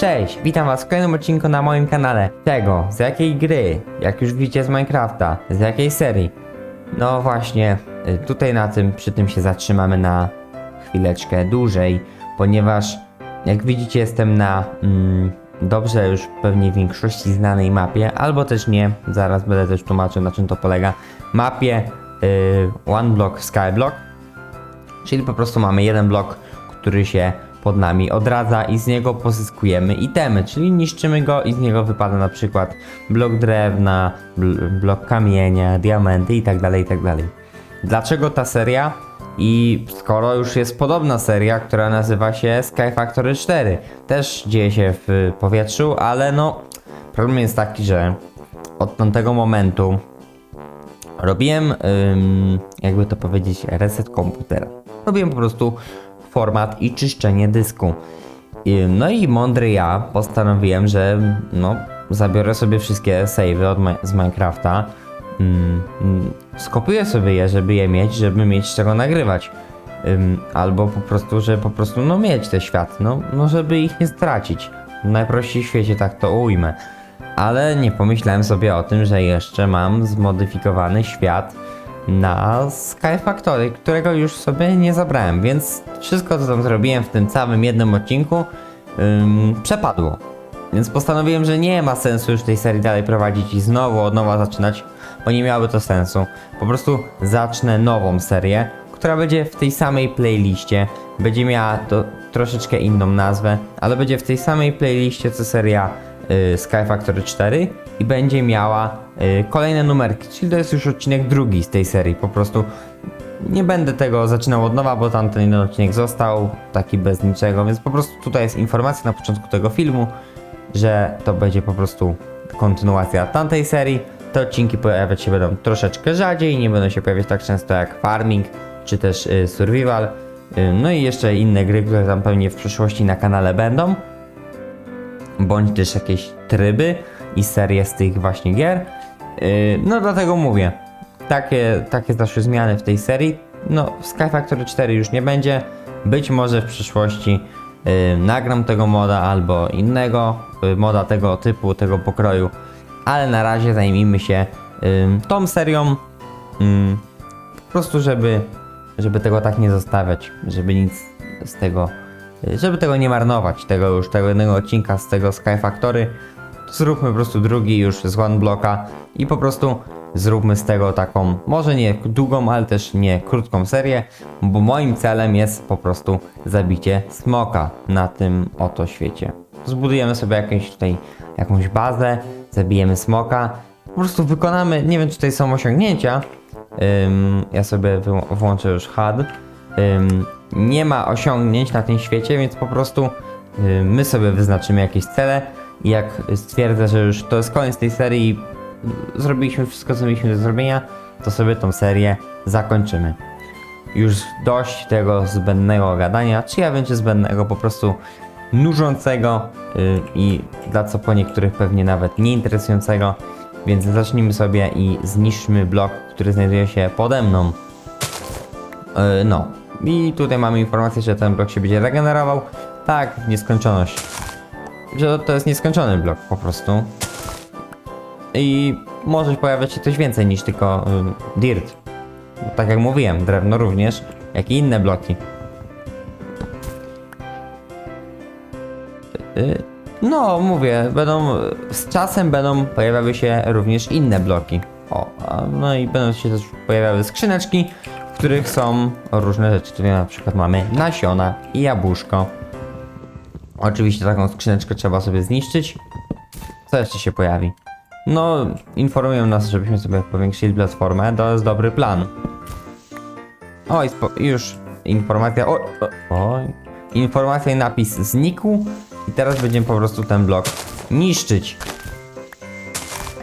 Cześć, witam was w kolejnym odcinku na moim kanale. Tego, z jakiej gry, jak już widzicie z Minecrafta, z jakiej serii. No właśnie, y, tutaj na tym, przy tym się zatrzymamy na chwileczkę dłużej, ponieważ jak widzicie jestem na mm, dobrze już pewnie większości znanej mapie, albo też nie, zaraz będę też tłumaczył na czym to polega, mapie y, One Block Skyblock, czyli po prostu mamy jeden blok, który się pod nami odradza i z niego pozyskujemy itemy, czyli niszczymy go i z niego wypada na przykład blok drewna, bl blok kamienia, diamenty itd. itd. Dlaczego ta seria? I skoro już jest podobna seria, która nazywa się Sky Factory 4, też dzieje się w powietrzu, ale no problem jest taki, że od tamtego momentu robiłem, jakby to powiedzieć, reset komputera. Robiłem po prostu format i czyszczenie dysku. No i mądry ja postanowiłem, że no, zabiorę sobie wszystkie savey od z Minecrafta. Ym, ym, skopiuję sobie je, żeby je mieć, żeby mieć z czego nagrywać. Albo po prostu, żeby po prostu no, mieć te świat, no, no żeby ich nie stracić. Najprościej w świecie tak to ujmę. Ale nie pomyślałem sobie o tym, że jeszcze mam zmodyfikowany świat na Sky Factory, którego już sobie nie zabrałem, więc wszystko co tam zrobiłem w tym całym jednym odcinku ym, przepadło. Więc postanowiłem, że nie ma sensu już tej serii dalej prowadzić i znowu od nowa zaczynać, bo nie miałoby to sensu. Po prostu zacznę nową serię, która będzie w tej samej playliście, będzie miała to troszeczkę inną nazwę, ale będzie w tej samej playliście co seria y, Sky Factory 4 i będzie miała kolejne numerki, czyli to jest już odcinek drugi z tej serii. Po prostu nie będę tego zaczynał od nowa, bo tamten jeden odcinek został taki bez niczego, więc po prostu tutaj jest informacja na początku tego filmu, że to będzie po prostu kontynuacja tamtej serii. Te odcinki pojawiać się będą troszeczkę rzadziej, nie będą się pojawiać tak często jak Farming czy też y, Survival. Y, no i jeszcze inne gry, które tam pewnie w przyszłości na kanale będą bądź też jakieś tryby i serie z tych właśnie gier. Yy, No dlatego mówię, takie, takie zaszły zmiany w tej serii. No Sky Factory 4 już nie będzie. Być może w przyszłości yy, nagram tego moda albo innego yy, moda tego typu, tego pokroju. Ale na razie zajmijmy się yy, tą serią. Yy, po prostu, żeby, żeby tego tak nie zostawiać, żeby nic z tego, żeby tego nie marnować, tego już, tego jednego odcinka z tego Sky Factory, zróbmy po prostu drugi już z One Blocka i po prostu zróbmy z tego taką, może nie długą, ale też nie krótką serię, bo moim celem jest po prostu zabicie smoka na tym oto świecie. Zbudujemy sobie jakąś tutaj, jakąś bazę, zabijemy smoka, po prostu wykonamy, nie wiem czy tutaj są osiągnięcia, Ym, ja sobie włączę już HUD. Ym, nie ma osiągnięć na tym świecie, więc po prostu ym, my sobie wyznaczymy jakieś cele jak stwierdzę, że już to jest koniec tej serii y, zrobiliśmy wszystko, co mieliśmy do zrobienia, to sobie tą serię zakończymy. Już dość tego zbędnego gadania, czy ja czy zbędnego, po prostu nużącego y, i dla co po niektórych pewnie nawet nieinteresującego. Więc zacznijmy sobie i zniszczmy blok, który znajduje się pode mną. Yy, no. I tutaj mamy informację, że ten blok się będzie regenerował. Tak, w nieskończoność. Że to jest nieskończony blok po prostu. I może pojawiać się coś więcej niż tylko yy, dirt. Bo tak jak mówiłem, drewno również, jak i inne bloki. Yy, no, mówię, będą z czasem będą pojawiały się również inne bloki. O, no i będą się też pojawiały skrzyneczki, w których są różne rzeczy. Tutaj na przykład mamy nasiona i jabłuszko. Oczywiście taką skrzyneczkę trzeba sobie zniszczyć. Co jeszcze się pojawi? No, informują nas, żebyśmy sobie powiększyli platformę. To jest dobry plan. Oj, już informacja. O, o, oj. Informacja i napis znikł. I teraz będziemy po prostu ten blok niszczyć.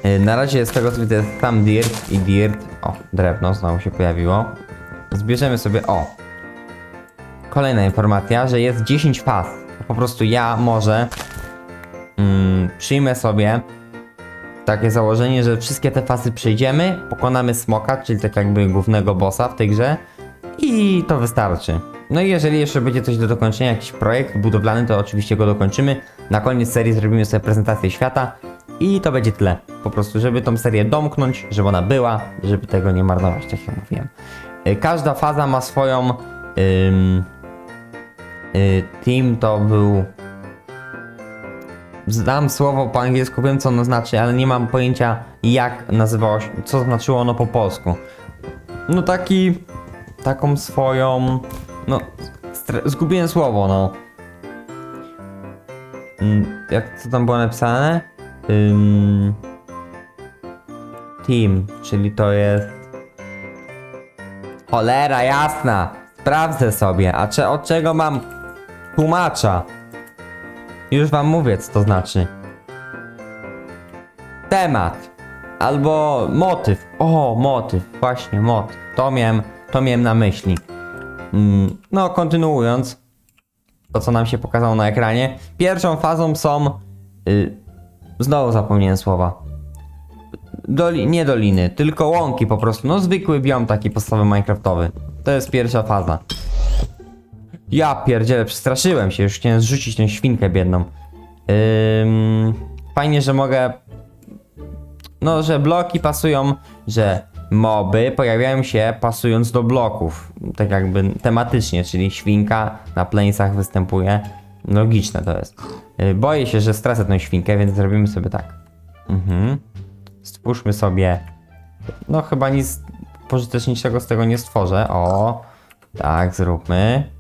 Yy, Na razie z tego co widzę jest tam dirt i dirt. O, drewno znowu się pojawiło. Zbierzemy sobie. O! Kolejna informacja, że jest 10 faz. Po prostu ja może mm, przyjmę sobie takie założenie, że wszystkie te fazy przejdziemy, pokonamy smoka, czyli tak jakby głównego bossa w tej grze i to wystarczy. No i jeżeli jeszcze będzie coś do dokończenia, jakiś projekt budowlany, to oczywiście go dokończymy. Na koniec serii zrobimy sobie prezentację świata i to będzie tyle. Po prostu, żeby tą serię domknąć, żeby ona była, żeby tego nie marnować, tak jak mówiłem. Y, Każda faza ma swoją... team to był... Znam słowo po angielsku, wiem co ono znaczy, ale nie mam pojęcia jak nazywało się, co znaczyło ono po polsku. No taki... Taką swoją... No... Zgubiłem słowo, no. Mm, Jak co tam było napisane? Ym... Team, czyli to jest... Cholera jasna! Sprawdzę sobie, a cze, od czego mam tłumacza? Już wam mówię, co to znaczy. Temat. Albo motyw. O, motyw. Właśnie, motyw. To miałem, to miałem na myśli. Mm, no, kontynuując. To, co nam się pokazało na ekranie. Pierwszą fazą są... Y, znowu zapomniałem słowa. Doli, nie doliny, tylko łąki po prostu. No, zwykły biom taki podstawowy minecraftowy. To jest pierwsza faza. Ja pierdzielę, przestraszyłem się, już chciałem zrzucić tę świnkę biedną. Ym, fajnie, że mogę... No, że bloki pasują, że moby pojawiają się pasując do bloków. Tak jakby tematycznie, czyli świnka na planesach występuje. Logiczne to jest. Yy, boję się, że stracę tę świnkę, więc zrobimy sobie tak. Mhm. Stwórzmy sobie... No chyba nic pożyteczniejszego z tego nie stworzę. O, tak, zróbmy.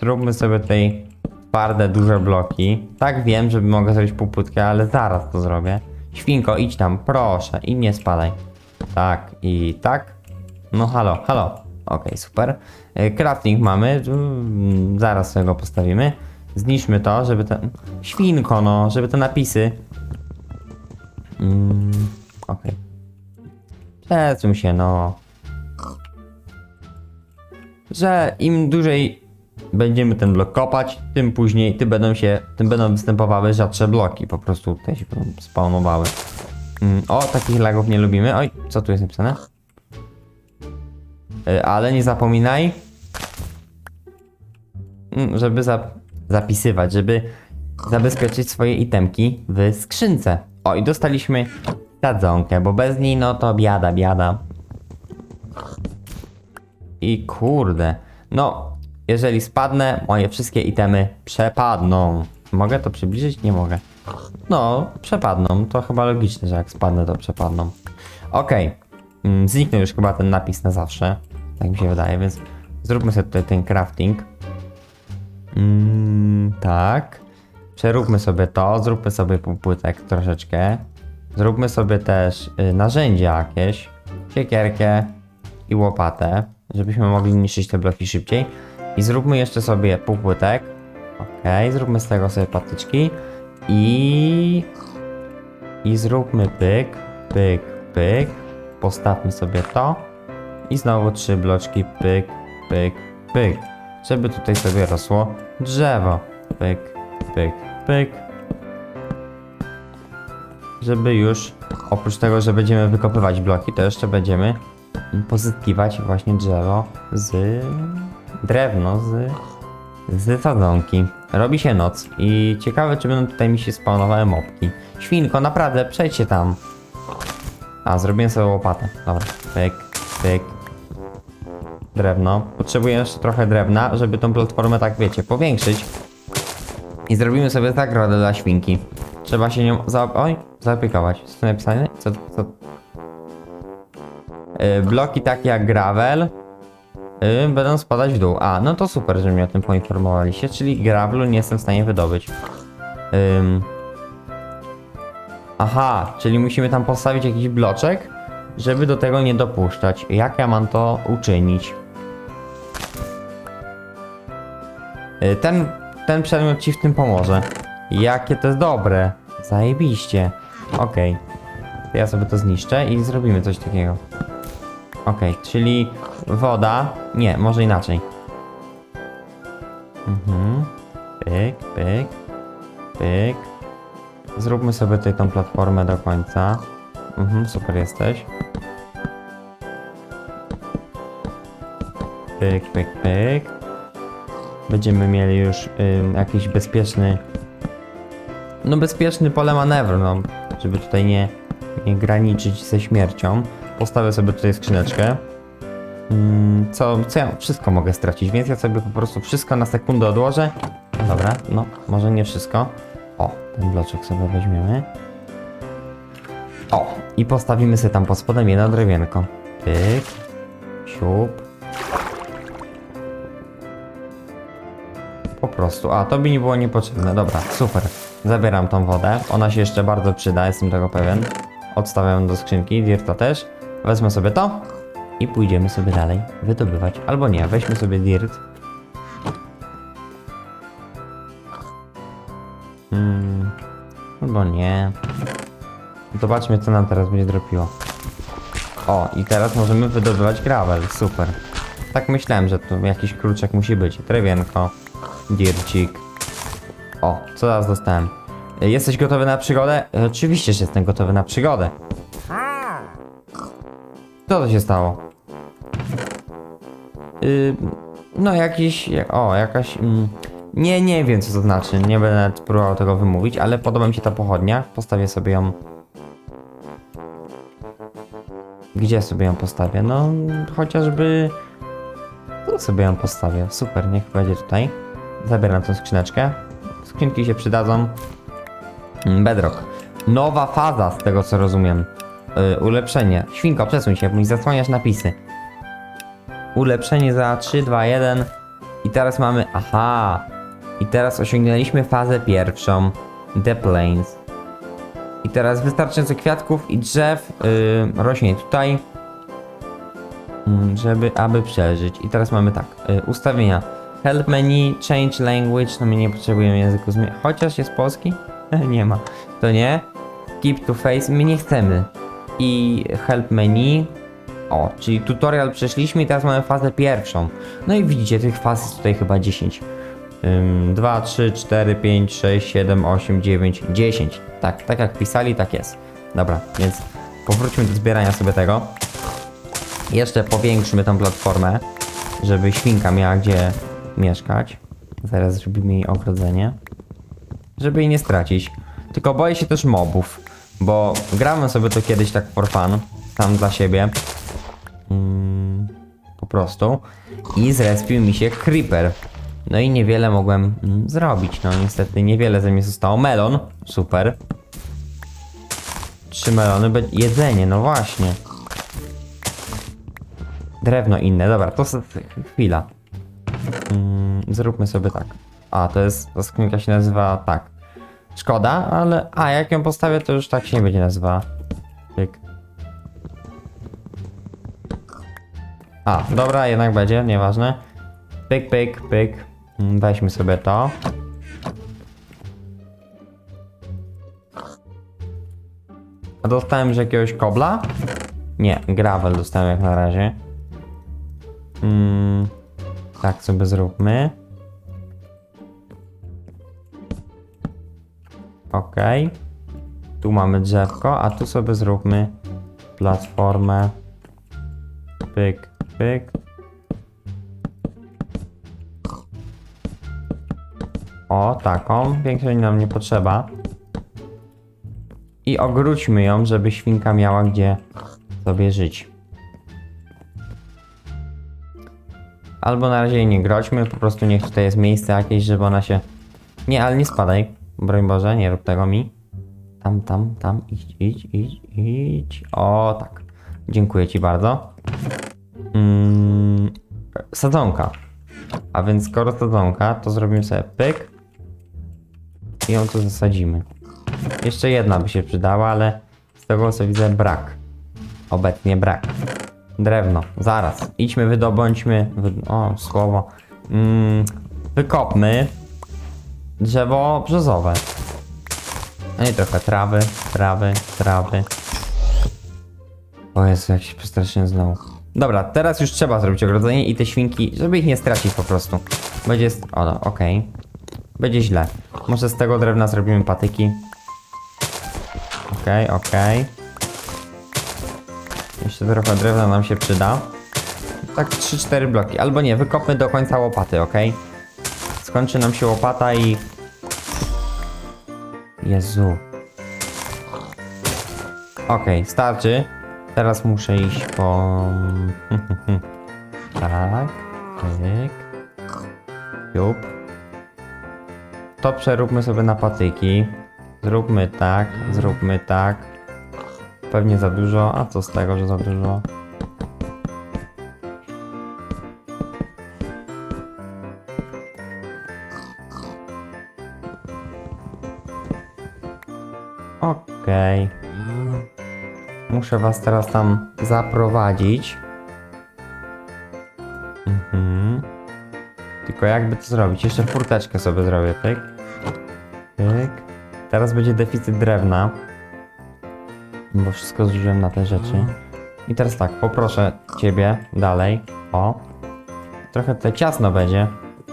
Zróbmy sobie tutaj twarde, duże bloki. Tak wiem, że mogę zrobić półpłytkę, ale zaraz to zrobię. Świnko, idź tam, proszę, i nie spadaj. Tak, i tak. No halo, halo. Okej, super. E, Crafting mamy, mm, zaraz sobie go postawimy. Zniszczmy to, żeby te... Świnko, no, żeby te napisy... Mm, Okej. Przesuń się, no. Że im dłużej będziemy ten blok kopać, tym później tym będą się, tym będą występowały rzadsze bloki, po prostu tutaj się będą spawnowały. Mm, o, takich lagów nie lubimy. Oj, co tu jest napisane? Y, ale nie zapominaj, mm, żeby zap zapisywać, żeby zabezpieczyć swoje itemki w skrzynce. O, i dostaliśmy sadzonkę, bo bez niej no to biada, biada. I kurde, no, jeżeli spadnę, moje wszystkie itemy przepadną. Mogę to przybliżyć? Nie mogę. No, przepadną. To chyba logiczne, że jak spadnę, to przepadną. Okej. Mm, Zniknął już chyba ten napis na zawsze. Tak mi się wydaje, więc zróbmy sobie tutaj ten crafting. Mm, tak. Przeróbmy sobie to, zróbmy sobie półpłytek troszeczkę. Zróbmy sobie też y, narzędzia jakieś, siekierkę i łopatę, żebyśmy mogli niszczyć te bloki szybciej. I zróbmy jeszcze sobie półpłytek. Ok, zróbmy z tego sobie patyczki. I... I zróbmy pyk, pyk, pyk. Postawmy sobie to. I znowu trzy bloczki pyk, pyk, pyk. Żeby tutaj sobie rosło drzewo. Pyk, pyk, pyk. Żeby już, oprócz tego, że będziemy wykopywać bloki, to jeszcze będziemy pozyskiwać właśnie drzewo z drewno z, z sadzonki. Robi się noc i ciekawe, czy będą tutaj mi się spawnowały mopki. Świnko, naprawdę, przejdźcie tam. A, zrobiłem sobie łopatę. Dobra, pyk, pyk. Drewno. Potrzebuję jeszcze trochę drewna, żeby tą platformę, tak wiecie, powiększyć. I zrobimy sobie zagrodę dla świnki. Trzeba się nią za... Oj, zaopiekować. Co napisane? Co, co... Yy, bloki takie jak gravel yy, będą spadać w dół. A, no to super, że mnie o tym poinformowaliście, czyli gravelu nie jestem w stanie wydobyć. Aha, czyli musimy tam postawić jakiś bloczek, żeby do tego nie dopuszczać. Jak ja mam to uczynić? Yy, Ten, ten przedmiot ci w tym pomoże. Jakie to jest dobre. Zajebiście. Okej. To Ja sobie to zniszczę i zrobimy coś takiego. Okej, czyli woda. Nie, może inaczej. Mhm. Pyk, pyk, pyk. Zróbmy sobie tutaj tą platformę do końca. Mhm, super jesteś. pyk, pyk, pyk. Będziemy mieli już ym, jakiś bezpieczny, no bezpieczny pole manewru, no, żeby tutaj nie, nie graniczyć ze śmiercią. Postawię sobie tutaj skrzyneczkę. Mm, co, co ja wszystko mogę stracić, więc ja sobie po prostu wszystko na sekundę odłożę. Dobra, no, może nie wszystko. O, ten bloczek sobie weźmiemy. O, i postawimy sobie tam pod spodem jedno drewienko. Pyk, siup. Po prostu, a to by nie było niepotrzebne. Dobra, super. Zabieram tą wodę. Ona się jeszcze bardzo przyda, jestem tego pewien. Odstawiam do skrzynki, Dirta też. Wezmę sobie to i pójdziemy sobie dalej wydobywać. Albo nie, weźmy sobie Dirt. Hmm, albo nie. Zobaczmy, co nam teraz będzie dropiło. O, i teraz możemy wydobywać gravel. Super. Tak myślałem, że tu jakiś kluczek musi być. Drewienko, dircik. O, co teraz dostałem? Jesteś gotowy na przygodę? Oczywiście, że jestem gotowy na przygodę. Co to się stało? Y, no jakiś, jak- o jakaś, mm, nie, nie wiem co to znaczy, nie będę nawet próbował tego wymówić, ale podoba mi się ta pochodnia, postawię sobie ją Gdzie sobie ją postawię? No, chociażby. Tu sobie ją postawię. Super, niech będzie tutaj. Zabieram tą skrzyneczkę. Skrzynki się przydadzą. Bedrock. Nowa faza, z tego co rozumiem. Yy, ulepszenie. Świnko, przesuń się, bo mi zasłaniasz napisy. Ulepszenie za 3, 2, 1. I teraz mamy. Aha! I teraz osiągnęliśmy fazę pierwszą. The Plains. I teraz wystarczająco kwiatków i drzew yy, rośnie tutaj, mm, żeby, aby przeżyć. I teraz mamy tak, yy, ustawienia. Help menu, change language, no my nie potrzebujemy języku zmienić. Chociaż jest polski? nie ma. To nie. Keep to face, my nie chcemy. I help menu. O, czyli tutorial przeszliśmy i teraz mamy fazę pierwszą. No i widzicie, tych faz jest tutaj chyba 10. 2, 3, 4, 5, 6, 7, 8, 9, 10. Tak, tak jak pisali, tak jest. Dobra, więc powróćmy do zbierania sobie tego. Jeszcze powiększmy tą platformę, żeby świnka miała gdzie mieszkać. Zaraz zrobimy jej ogrodzenie. Żeby jej nie stracić. Tylko boję się też mobów, bo grałem sobie to kiedyś tak for fun, sam dla siebie. Mm, po prostu. I zrespił mi się creeper. No i niewiele mogłem mm, zrobić. No niestety niewiele ze mnie zostało. Melon, super. Trzy melony, jedzenie, no właśnie. Drewno inne, dobra, to chwila. Mm, zróbmy sobie tak. A, to jest, ta skrzynka się nazywa tak. Szkoda, ale, a jak ją postawię, to już tak się nie będzie nazywała. Pyk. A, dobra, jednak będzie, nieważne. Pyk, pyk, pyk. Mm, Weźmy sobie to. A dostałem już jakiegoś kobla? Nie, gravel dostałem jak na razie. Mm, tak sobie zróbmy. Okej. Tu mamy drzewko, a tu sobie zróbmy platformę. Pyk, pyk. O, taką. Większej nam nie potrzeba. I ogródźmy ją, żeby świnka miała gdzie sobie żyć. Albo na razie jej nie grodźmy, po prostu niech tutaj jest miejsce jakieś, żeby ona się... Nie, ale nie spadaj. Broń Boże, nie rób tego mi. Tam, tam, tam, idź, idź, idź. O, tak. Dziękuję ci bardzo. Mm, sadzonka. A więc skoro sadzonka, to zrobimy sobie pyk. I ją tu zasadzimy. Jeszcze jedna by się przydała, ale z tego co widzę brak. Obecnie brak. Drewno, zaraz. Idźmy, wydobądźmy. Wy... O, słowo. Mm, wykopmy drzewo brzozowe. No i trochę trawy, trawy, trawy. O Jezu, jak się przestraszyłem znowu. Dobra, teraz już trzeba zrobić ogrodzenie i te świnki, żeby ich nie stracić po prostu. Będzie... O, no, okej. Będzie źle. Może z tego drewna zrobimy patyki. Okej, okej. Jeszcze trochę drewna nam się przyda. tak 3-4 bloki. Albo nie, wykopmy do końca łopaty, ok? Skończy nam się łopata i... Jezu. Okej, starczy. Teraz muszę iść po... tak. Pyk. Jup. To przeróbmy sobie na patyki. Zróbmy tak, zróbmy tak. Pewnie za dużo, a co z tego, że za dużo? Muszę was teraz tam zaprowadzić. Mhm. Tylko jakby to zrobić? Jeszcze furteczkę sobie zrobię, pyk. Pyk. Teraz będzie deficyt drewna. Bo wszystko zużyłem na te rzeczy. I teraz tak, poproszę ciebie dalej. O. Trochę tutaj ciasno będzie.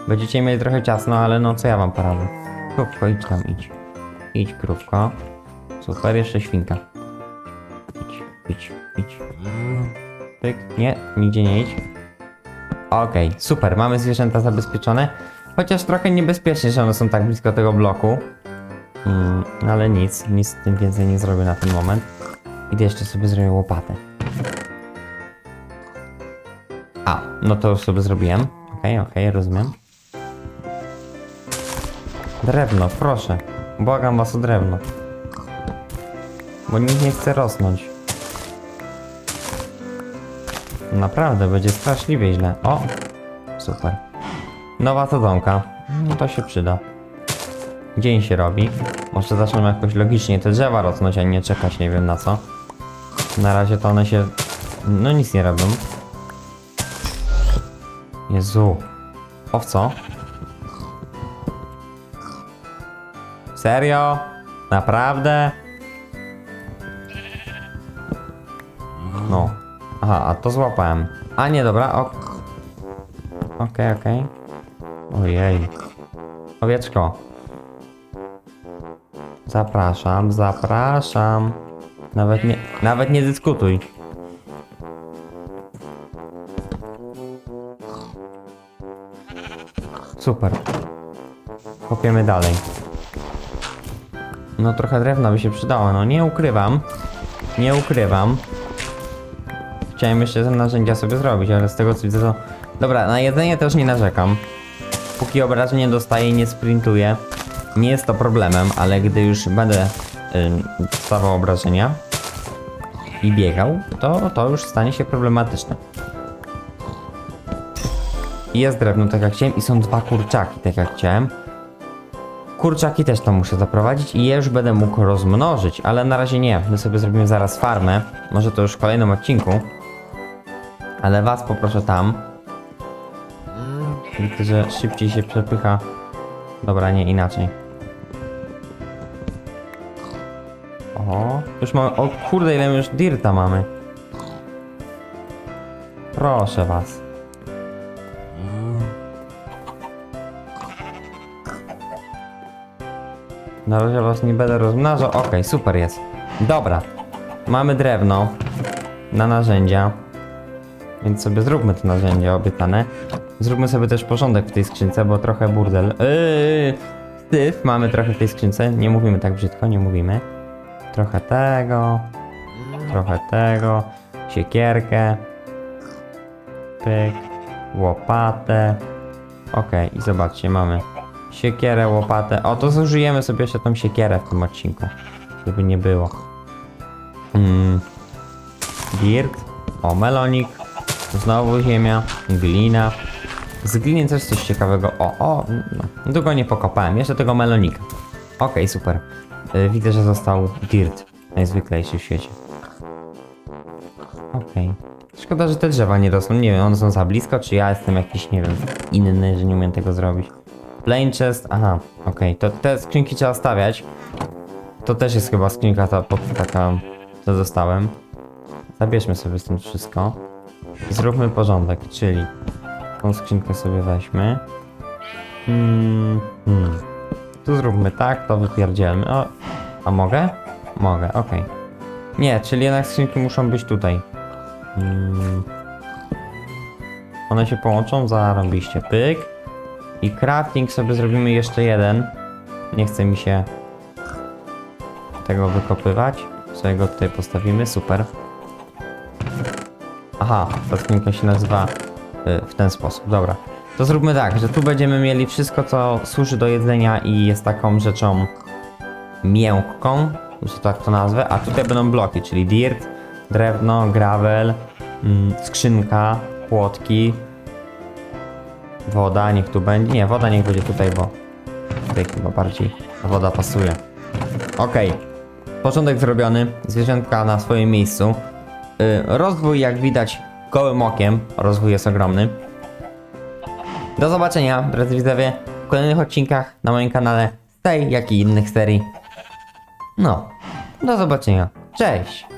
Będziecie mieli trochę ciasno, ale no co ja wam poradzę. Krówko, idź tam, idź. Idź, krówko. Super, jeszcze świnka. Idź, idź, idź. Pyk, nie, nigdzie nie idź. Okej, super, mamy zwierzęta zabezpieczone. Chociaż trochę niebezpiecznie, że one są tak blisko tego bloku. Mm, ale nic, nic tym więcej nie zrobię na ten moment. Idę jeszcze sobie zrobię łopatę. A, no to już sobie zrobiłem. Okej, okej, rozumiem. Drewno, proszę. Błagam was o drewno. Bo nikt nie chce rosnąć. Naprawdę, będzie straszliwie źle. O! Super. Nowa sadzonka. No to się przyda. Dzień się robi. Może zaczną jakoś logicznie te drzewa rosnąć, a nie czekać nie wiem na co. Na razie to one się... No nic nie robią. Jezu. Owco? Serio? Naprawdę? Aha, a to złapałem. A nie, dobra, ok. Okej, okej. Ojej. Owieczko. Zapraszam, zapraszam. Nawet nie, nawet nie dyskutuj. Super. Kopiemy dalej. No trochę drewna by się przydało, no nie ukrywam. Nie ukrywam. Chciałem jeszcze te narzędzia sobie zrobić, ale z tego co widzę to... Dobra, na jedzenie też nie narzekam. Póki obrażeń nie dostaję i nie sprintuję, nie jest to problemem, ale gdy już będę ym, dostawał obrażenia i biegał, to to już stanie się problematyczne. Jest drewno tak jak chciałem i są dwa kurczaki tak jak chciałem. Kurczaki też tam muszę zaprowadzić i je już będę mógł rozmnożyć, ale na razie nie. My sobie zrobimy zaraz farmę. Może to już w kolejnym odcinku. Ale was poproszę tam. Widzę, że szybciej się przepycha. Dobra, nie inaczej. O, już mamy. O kurde, ile już dirta mamy. Proszę was. Na razie was nie będę rozmnażał. Okej, super jest. Dobra. Mamy drewno na narzędzia. Więc sobie zróbmy te narzędzia obiecane. Zróbmy sobie też porządek w tej skrzynce, bo trochę burdel. Yy, mamy trochę w tej skrzynce. Nie mówimy tak brzydko, nie mówimy. Trochę tego. Trochę tego. Siekierkę. Pyk. Łopatę. Okej, i zobaczcie, mamy siekierę, łopatę. O, to zużyjemy sobie jeszcze tą siekierę w tym odcinku. Żeby nie było. Mm. Dirt. O, melonik. Znowu ziemia. Glina. Z gliny też coś ciekawego. O, o, no. Długo nie pokopałem. Jeszcze tego melonika. Okej, super. Y, widzę, że został dirt. Najzwyklejszy w świecie. Okej. Szkoda, że te drzewa nie rosną. Nie wiem, one są za blisko, czy ja jestem jakiś, nie wiem, inny, że nie umiem tego zrobić. Plain chest, aha, okej. To te skrzynki trzeba stawiać. To też jest chyba skrzynka ta, taka, co dostałem. Zabierzmy sobie stąd wszystko. Zróbmy porządek, czyli tą skrzynkę sobie weźmy. Hmm, hmm. Tu zróbmy tak, to wypierdzielmy. O, a mogę? Mogę, okej. Nie, czyli jednak skrzynki muszą być tutaj. Hmm. one się połączą, zarobiście, pyk. I crafting sobie zrobimy jeszcze jeden. Nie chce mi się tego wykopywać. Sobie go tutaj postawimy, super. Aha, ta skrzynka się nazywa y, w ten sposób, dobra. To zróbmy tak, że tu będziemy mieli wszystko, co służy do jedzenia i jest taką rzeczą miękką, że tak to nazwę, a tutaj będą bloki, czyli dirt, drewno, gravel, mm, skrzynka, płotki, woda, niech tu będzie, nie, woda niech będzie tutaj, bo tutaj chyba bardziej woda pasuje. Okej, początek zrobiony, zwierzętka na swoim miejscu. Y, rozwój jak widać gołym okiem, rozwój jest ogromny. Do zobaczenia, drodzy widzowie, w kolejnych odcinkach na moim kanale tej, jak i innych serii. No, do zobaczenia. Cześć!